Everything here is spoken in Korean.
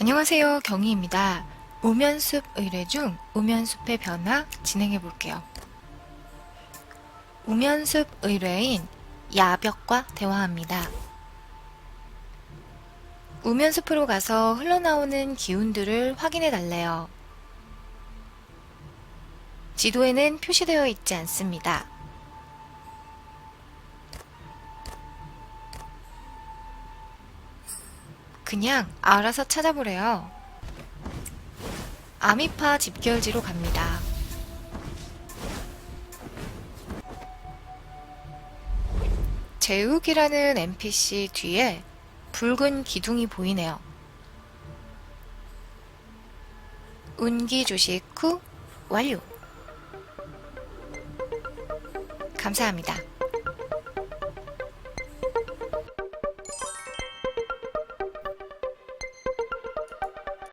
안녕하세요. 경희입니다. 우면숲 의뢰 중 우면숲의 변화 진행해 볼게요. 우면숲 의뢰인 야벽과 대화합니다. 우면숲으로 가서 흘러나오는 기운들을 확인해 달래요. 지도에는 표시되어 있지 않습니다. 그냥 알아서 찾아보래요. 아미파 집결지로 갑니다. 제욱이라는 NPC 뒤에 붉은 기둥이 보이네요. 운기 조식 후 완료. 감사합니다.